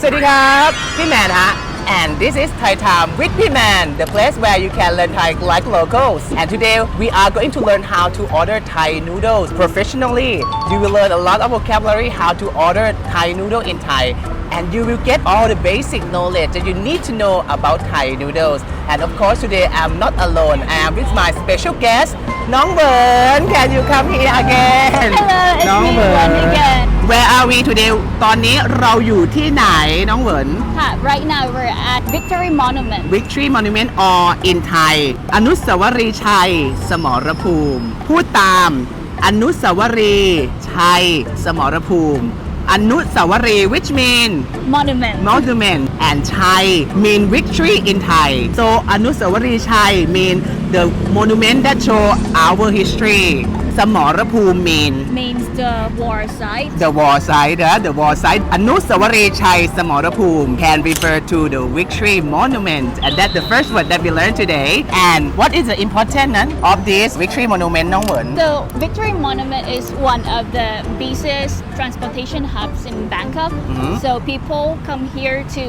สวัสดีครับพี่แมนฮะ and this is Thai Time with พี่แมน the place where you can learn Thai like locals and today we are going to learn how to order Thai noodles professionally you will learn a lot of vocabulary how to order Thai noodle in Thai and you will get all the basic knowledge that you need to know about Thai noodles and of course today I'm not alone I am with my special guest น้องเบิร์น can you come here again Hello, it's น้อง me เบิร์น once again. Where are we today ตอนนี้เราอยู่ที่ไหนน้องเหวิน ค่ะ Right now we're at Victory Monument. Victory Monument or in Thai อนุสาวรีย์ชัย สมรภูมิ พูดตาม อนุสาวรีย์ชัย สมรภูมิ อนุสาวรีย์ which mean Monument. monument and Chai mean victory in Thai so อนุสาวรีย์ชัย mean the monument that show our history สมรภูมิ mean means the war site. the war site uh, the war site อนุสาวรีย์ชัยสมรภูมิ can refer to the victory monument and that's the first word that we learned today and what is the importance uh, of this victory monument น้องเหวิน The Victory Monument is one of the busiest transportation hubs in Bangkok. So people come here to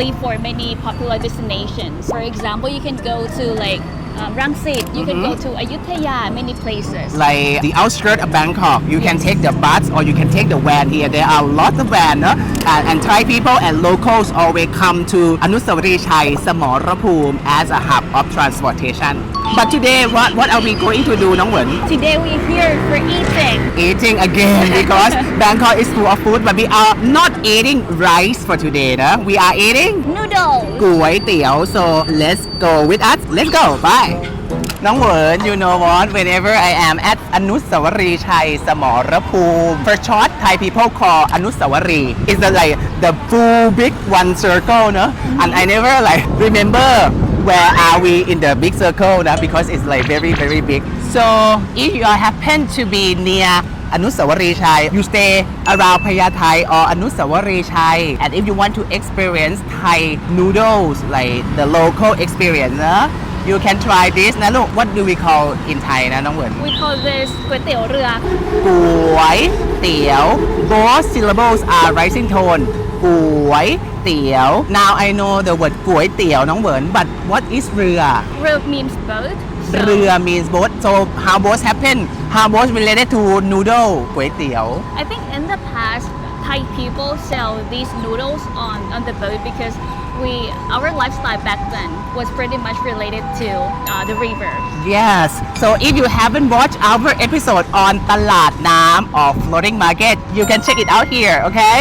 leave for many popular destinations. For example, you can go to like um, Rangsit, you can go mm-hmm. to Ayutthaya, many places. like the outskirts of Bangkok. You can take the bus or you can take the van here. There are lots of van, uh, and, and Thai people and locals always come to Anusawari Chai Samorapum as a hub of transportation. But today, what, what are we going to do, Nong Wen? Today we're here for eating. Eating again because Bangkok is full of food, but we are not eating rice for today. Na? We are eating Noodles. Kuwait Tiao. So let's go with us. Let's go. Bye. Nong Wen, you know what? Whenever I am at Anusawari Chai for short, Thai people call Anusawari. It's the, like the full big one circle, no? And I never like remember where are we in the big circle นะ because it's like very very big so if you happen to be near อนุสาวรีย์ชัย you stay around พญาไท or อนุสาวรีย์ชัย and if you want to experience Thai noodles like the local experience นะ you can try this นะลูก what do we call in Thai นะน้องเหวิน We call this ก๋วยเตี๋ยวเรือ ก๋วยเตี๋ยว both syllables are rising tone ก๋วยเตี๋ยว now I know the word ก๋วยเตี๋ยวน้องเหวิน but what is เรือ Rio means boat. So เรือ means boat so how both happen how both related to noodle ก๋วยเตี๋ยว I think in the past, Thai people sell these noodles on, on the boat because we our lifestyle back then was pretty much related to uh, the river. Yes. So if you haven't watched our episode on ตลาดน้ำ or floating market, you can check it out here, okay?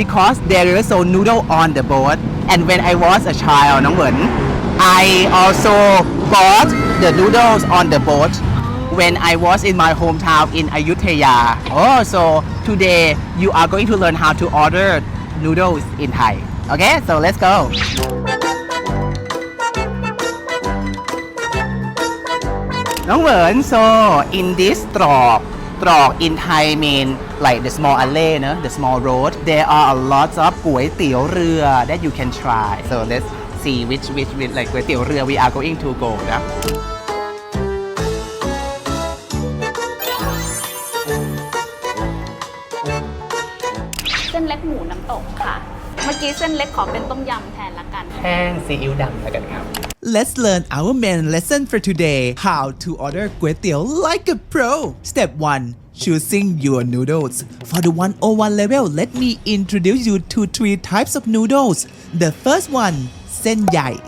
Because there is a noodle on the boat. And when I was a child, น้องเหวิน I also bought the noodles on the boat when I was in my hometown in Ayutthaya. Oh, so today you are going to learn how to order noodles in Thai. Okay, so let's go. น้องเหวิน so in this ตรอกตรอก in Thai mean like the small alley เนอะ the small road there are a lot of ก๋วยเตี๋ยวเรือ that you can try so let's see which which which like ก๋วยเตี๋ยวเรือ we are going to go นะ เส้นเล็กหมูน้ำตกค่ะ เมื่อกี้เส้นเล็กขอเป็นต้มยำแทนละกัน แห้งซีอิ๊วดำแล้วกันครับ Let's learn our main lesson for today how to order kway teow like a pro. Step 1 Choosing your noodles. For the 101 level, let me introduce you to three types of noodles. The first one, sen yai,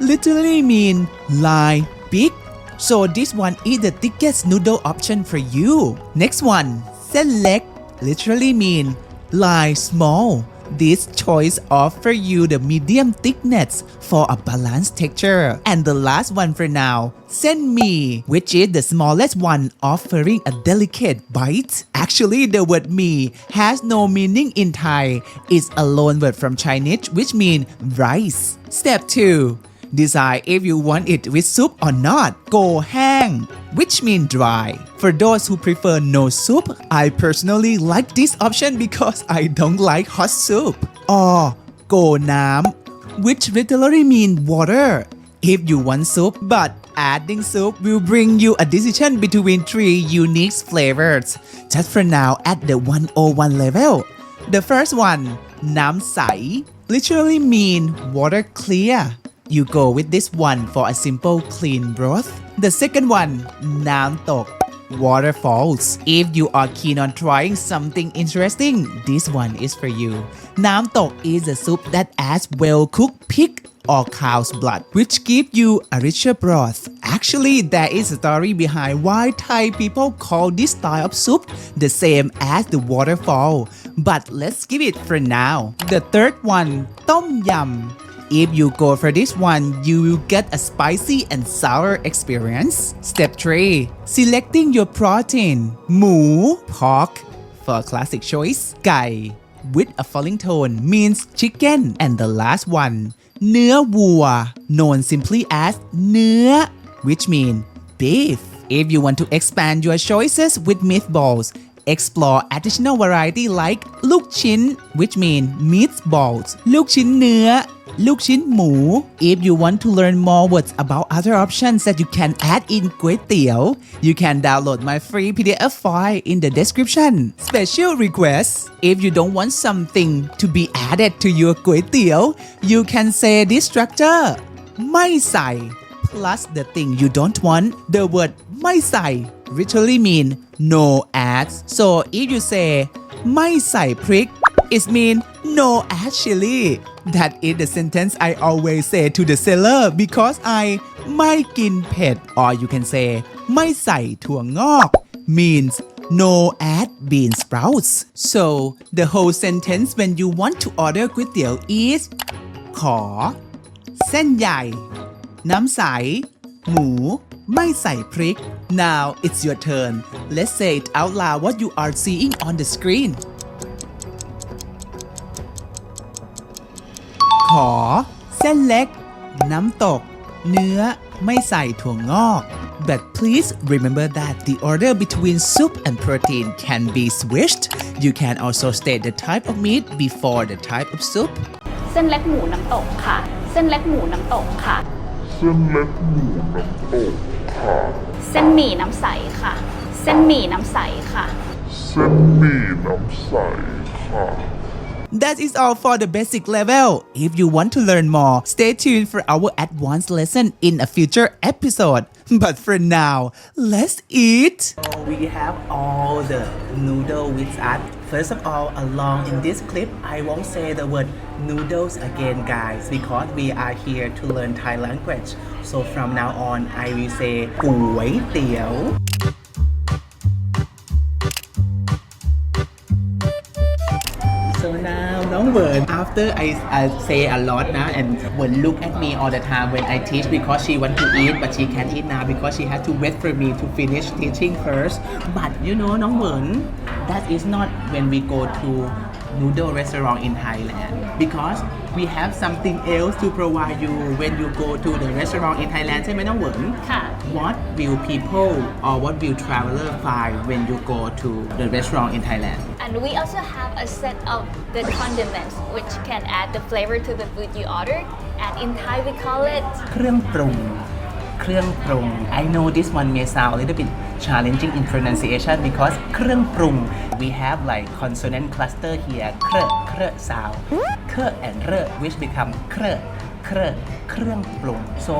literally mean line big. So this one is the thickest noodle option for you. Next one, sen lek, literally mean line small. This choice offer you the medium thickness for a balanced texture. And the last one for now, send me, which is the smallest one offering a delicate bite. Actually, the word me has no meaning in Thai. It's a loan word from Chinese which means rice. Step 2. Decide if you want it with soup or not. Go hang, which means dry. For those who prefer no soup, I personally like this option because I don't like hot soup. Or go nam, which literally means water. If you want soup, but adding soup will bring you a decision between three unique flavors. Just for now at the 101 level. The first one, nam sai, literally mean water clear. You go with this one for a simple clean broth. The second one, Nam Tok waterfalls. If you are keen on trying something interesting, this one is for you. Nam Tok is a soup that adds well-cooked pig or cow's blood, which gives you a richer broth. Actually, there is a story behind why Thai people call this style of soup the same as the waterfall. But let's give it for now. The third one, Tom Yum. If you go for this one, you will get a spicy and sour experience. Step 3. Selecting your protein. หมู pork for a classic choice. ไก่ with a falling tone means chicken. And the last one, เนื้อวัว known simply as เนื้อ which mean beef. If you want to expand your choices with meatballs, explore additional variety like ลูกชิ้น which mean meatballs ลูกชิ้นเนื้อ ลูกชิ้นหมู If you want to learn more words about other options that you can add in ก๋วยเตี๋ยว you can download my free PDF file in the description. Special request If you don't want something to be added to your ก๋วยเตี๋ยว you can say this structure ไม่ใส่ plus the thing you don't want the word ไม่ใส่ literally mean no ads so if you say ไม่ใส่พริก it mean no add chili that is the sentence I always say to the seller because I ไม่กินเผ็ด or you can say ไม่ใส่ถั่วงอก means no add bean sprouts so the whole sentence when you want to order ก๋วยเตี๋ยว is ขอ เส้นใหญ่ น้ำใส หมู ไม่ใส่พริก now it's your turn let's say it out loud what you are seeing on the screen ขอ เส้นเล็ก น้ำตก เนื้อ ไม่ใส่ถั่วงอก but please remember that the order between soup and protein can be switched you can also state the type of meat before the type of soup เส้นเล็กหมูน้ำตกค่ะ เส้นเล็กหมูน้ำตกค่ะ เส้นเล็กหมูน้ำตกค่ะ เส้นหมี่น้ำใสค่ะ เส้นหมี่น้ำใสค่ะ เส้นหมี่น้ำใสค่ะ That is all for the basic level. If you want to learn more, stay tuned for our advanced lesson in a future episode. But for now, let's eat. We have all the noodle with us. First of all, along in this clip, I won't say the word noodles again, guys, because we are here to learn Thai language. So from now on, I will say ก๋วยเตี๋ยว after I, I say a lot now and would look at me all the time when I teach because she want to eat but she can't eat now because she had to wait for me to finish teaching first. But you know, Nong Wen, that is not when we go to noodle restaurant in Thailand because we have something else to provide you when you go to the restaurant in Thailand ใช่ไหมน้องเวิร์น ค่ะ What will people or what will traveler find when you go to the restaurant in Thailand And we also have a set of the condiments which can add the flavor to the food you ordered. And in Thai we call it เครื่องปรุง เค รื่องปรุง I know this one may sound a little bit challenging in pronunciation because เครื่องปรุง we have like consonant cluster here เครเครสาวเคร and เร which become เครเครเครื่องปรุง so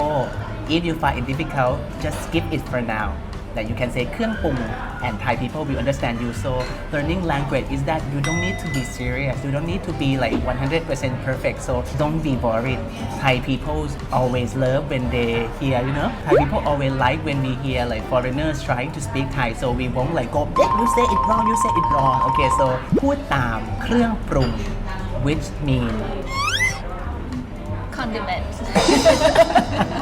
if you find it difficult just skip it for now that you can say เครื่องปรุง and Thai people will understand you so learning language is that you don't need to be serious you don't need to be like 100% perfect so don't be worried Thai people always love when they hear you know Thai people always like when we hear like foreigners trying to speak Thai so we won't like go yeah you say it wrong you say it wrong okay so พูดตามเครื่องปรุง which mean condiments.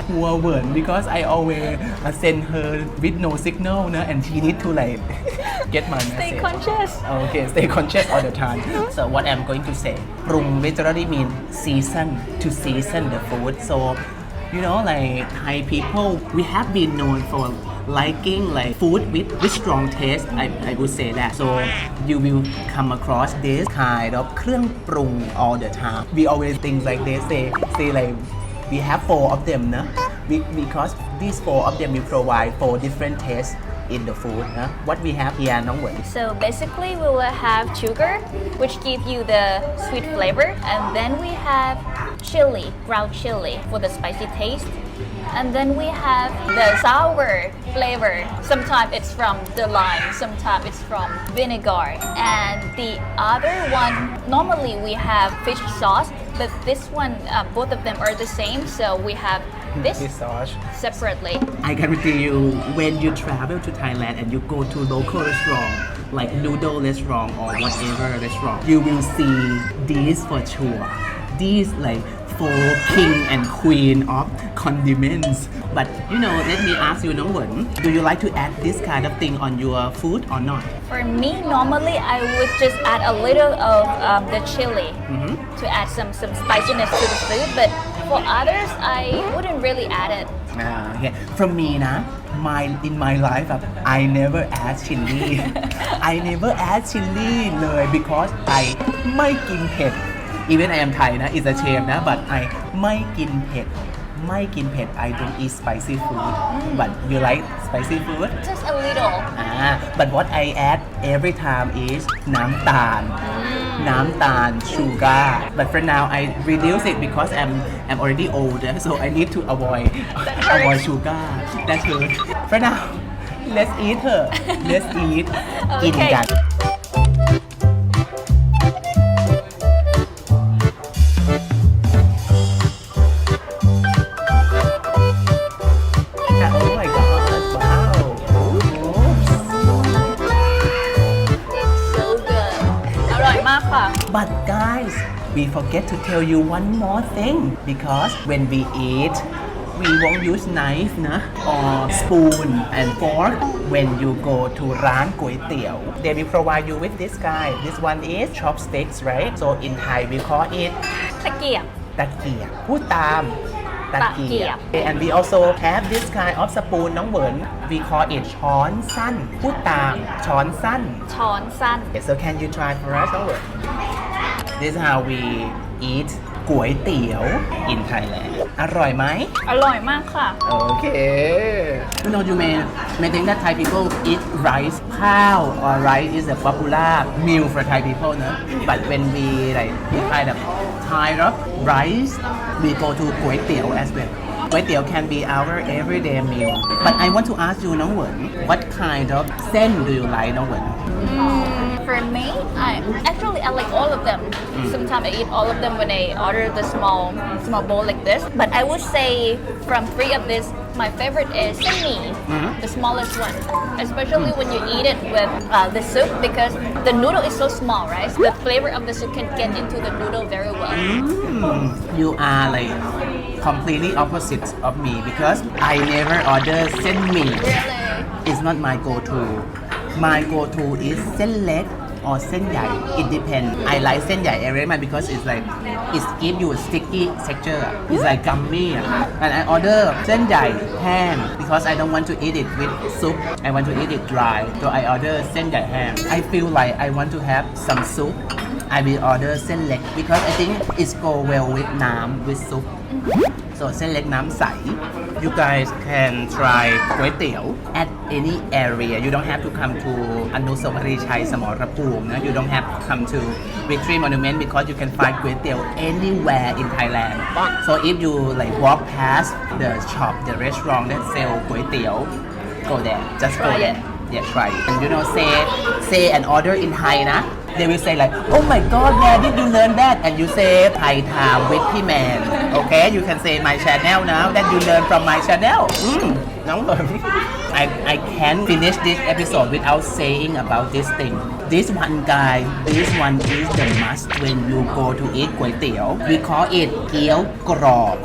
poor word because I always uh, send her with no signal นะ and she need to like get my Stay message conscious. Okay, stay conscious all the time. So what I'm going to say, ปรุง literally mean season to season the food. So you know like Thai people we have been known for liking like food with with strong taste I, I would say that so you will come across this kind of เครื่องปรุง all the time we always think like they say say like we have four of them นะ Be- because these four of them will provide four different tastes in the food huh? what we have here น้องเหวิน So basically, we will have sugar, which give you the sweet flavor, and then we have chili, ground chili for the spicy taste. And then we have the sour flavor. Sometimes it's from the lime, sometimes it's from vinegar. And the other one, normally we have fish sauce, but this one, uh, both of them are the same, so we have this sauce separately. I guarantee you when you travel to Thailand and you go to local restaurant like noodle restaurant or whatever restaurant you will see these for sure these like four king and queen of condiments but you know let me ask you น้องเหวิน do you like to add this kind of thing on your food or not For me, normally I would just add a little of um, the chili to add some some spiciness to the food. But for others, I wouldn't really add it. Ah, okay. From me นะ my in my life อะ I never add chili I never add chili เลย because I ไม่กินเผ็ด even I am Thai นะ is a shame นะ but I ไม่กินเผ็ดไม่กินเผ็ด I don't eat spicy food but you like spicy food Just a little. Ah, but what I add every time is น้ำตาล น้ำตาล sugar but for now I reduce it because I'm I'm already older so I need to avoid avoid sugar that's good for now let's eat เถอะ let's eat กิน Okay. กัน But guys, we forget to tell you one more thing because when we eat, we won't use knife นะ or spoon and fork when you go to ร้านก๋วยเตี๋ยว They will provide you with this guy. This one is chopsticks, right? So in Thai we call it ตะเกียบ ตะเกียบพูดตามตะเกียบ ตะเกียบ and we also have this kind of spoon น้องเหวิน we call it ช้อนสั้นพูดตามช้อนสั้น ช้อนสั้น Okay, so can you try for us over? This is how we eat ก๋วยเตี๋ยว in Thailand อร่อยไหม อร่อยมากค่ะ Okay. You know, you may, may think that Thai people eat rice. Cow or rice is a popular meal for Thai people, no? But when we like we kind of tired of rice, we go to Kway Teow as well. Kway can be our everyday meal. But I want to ask you, Nong Wen, what kind of sen do you like, Nong Wen? Mm, for me, I actually I like all of them. Sometimes I eat all of them when I order the small small bowl like this. But I would say from three of this, my favorite is simi, the smallest one. Especially when you eat it with uh, the soup because the noodle is so small, right? The flavor of the soup can get into the noodle very well. Mm, you are like completely opposite of me because I never order sen mi. Really? It's not my go-to. My go-to is เส้นเล็ก or เส้นใหญ่ It depends. I like เส้นใหญ่ every time because it's like it give you sticky texture. It's like gummy. And I order เส้นใหญ่แห้ง because I don't want to eat it with soup. I want to eat it dry. So I order เส้นใหญ่แห้ง I feel like I want to have some soup. I will order เส้นเล็ก because I think it's go well with น้ำ with soup. So เส้นเล็กน้ำใส you guys can try ก๋วยเตี๋ยว at any area you don't have to come to อนุสาวรีย์ชัยสมรภูมินะ you don't have to come to Victory Monument because you can find ก๋วยเตี๋ยว anywhere in Thailand so if you like walk past the shop the restaurant that sell ก๋วยเตี๋ยว go there just go Try there it. yeah try it and you know say say an order in Thai นะ they will say like, oh my god, where did you learn that? And you say Thai time with P man. Okay, you can say my channel now that you learn from my channel. Mm. No, I, I can't finish this episode without saying about this thing. This one guy, this one is the must when you go to eat kway teow. We call it kiel grob.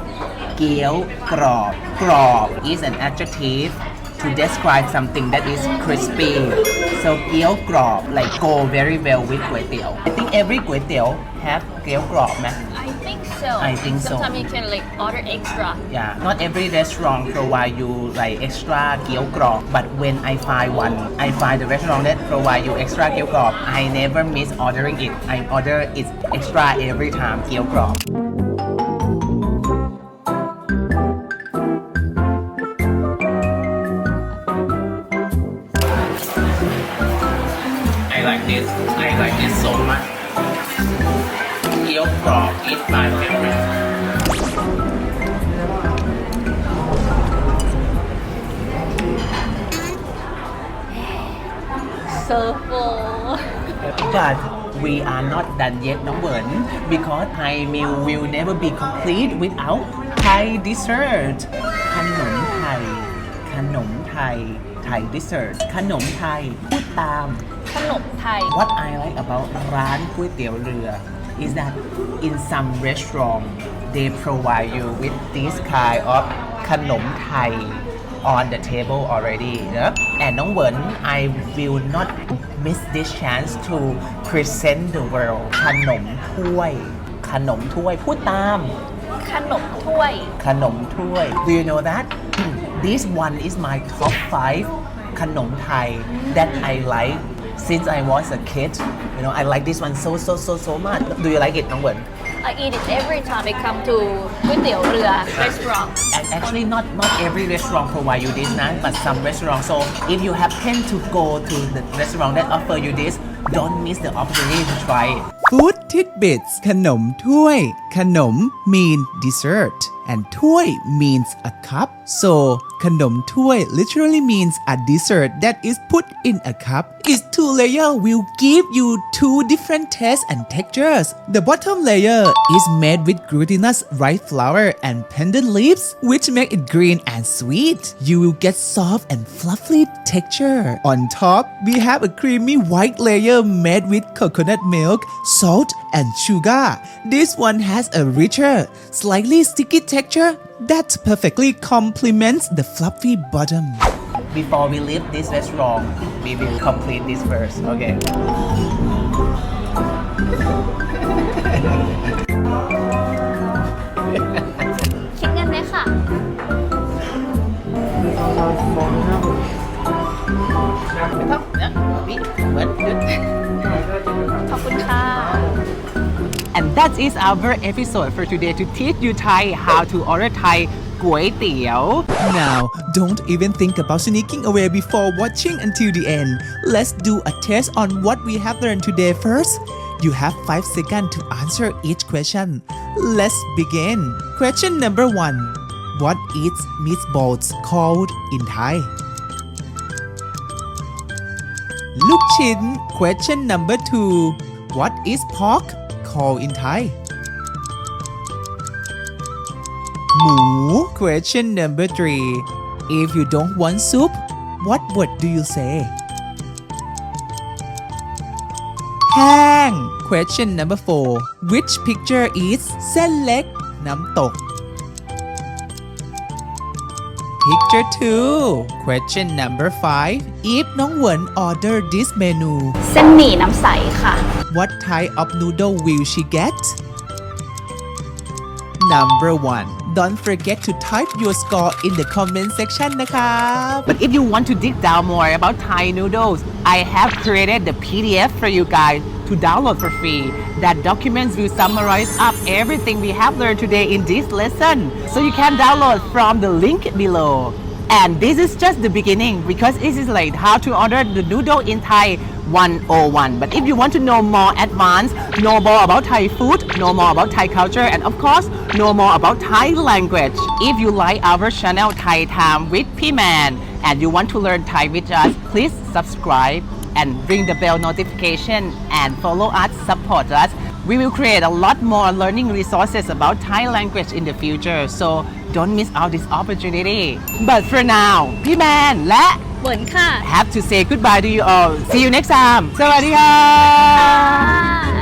Kiel grob. Grob is an adjective to describe something that is crispy So เกี๊ยวกรอบ like go very well with ก๋วยเตี๋ยว I think every ก๋วยเตี๋ยว have เกี๊ยวกรอบไหม I think so. I think so. Sometimes you can like order extra. Yeah, not every restaurant provide you like extra เกี๊ยวกรอบ but when I find one I find the restaurant that provide you extra เกี๊ยวกรอบ I never miss ordering it I order it extra every time เกี๊ยวกรอบ เกี๊ยวกรอบ is my favorite so full but we are not done yet น้องเหวิน because Thai meal will never be complete without Thai dessert ขนมไทย ขนมไทย Thai dessert ขนมไทย พูดตาม ขนมไทย What I like about ร้านก๋วยเตี๋ยวเรือ is that in some restaurant they provide you with this kind of ขนมไทย on the table already นะ and น้องเหวิน I will not miss this chance to present the world ขนมถ้วย ขนมถ้วย พูดตาม ขนมถ้วย ขนมถ้วย Do you know that this one is my top five ขนมไทย that I like since I was a kid you know I like this one so so so so much Do you like it น้องเหวิน I eat it every time I come to ก๋วยเตี๋ยวเรือ restaurant And actually not not every restaurant provide you this นะ but some restaurant so if you happen to go to the restaurant that offer you this don't miss the opportunity to try it Food tidbits ขนมถ้วย ขนม mean dessert and ถ้วย means a cup so ขนมถ้วย literally means a dessert that is put in a cup its two layer will give you two different tastes and textures the bottom layer is made with glutinous rice flour and pandan leaves which make it green and sweet you will get soft and fluffy texture on top we have a creamy white layer made with coconut milk salt and sugar. This one has a richer, slightly sticky texture that perfectly complements the fluffy bottom. before we leave this restaurant we will complete this first okay That is our episode for today to teach you Thai how to order Thai now, don't even think about sneaking away before watching until the end. Let's do a test on what we have learned today first. You have 5 seconds to answer each question. Let's begin. Question number 1. What is meatballs called in Thai? Lukchin. Question number 2. What is pork called in Thai? หมู Question number three If you don't want soup what word do you say แห้ง Question number four Which picture is เส้นเล็ก น้ำตก Picture 2 Question number 5 If น้องเหวิน order this menu เส้นหมี่น้ำใสค่ะ What type of noodle will she get? Number 1 Don't forget to type your score in the comment section นะครับ But if you want to dig down more about Thai noodles, I have created the PDF for you guys to download for free. That documents will summarize up everything we have learned today in this lesson. So you can download from the link below. And this is just the beginning because this is like how to order the noodle in Thai 101. But if you want to know more advanced, know more about Thai food, know more about Thai culture, and of course, know more about Thai language. If you like our channel Thai Time with P-Man and you want to learn Thai with us, please subscribe and ring the bell notification and follow us, support us. We will create a lot more learning resources about Thai language in the future, so don't miss out this opportunity. But for now, P-Man และ เหมือนค่ะ have to say goodbye to you all. See you next time. สวัสดีค่ะ ค่ะ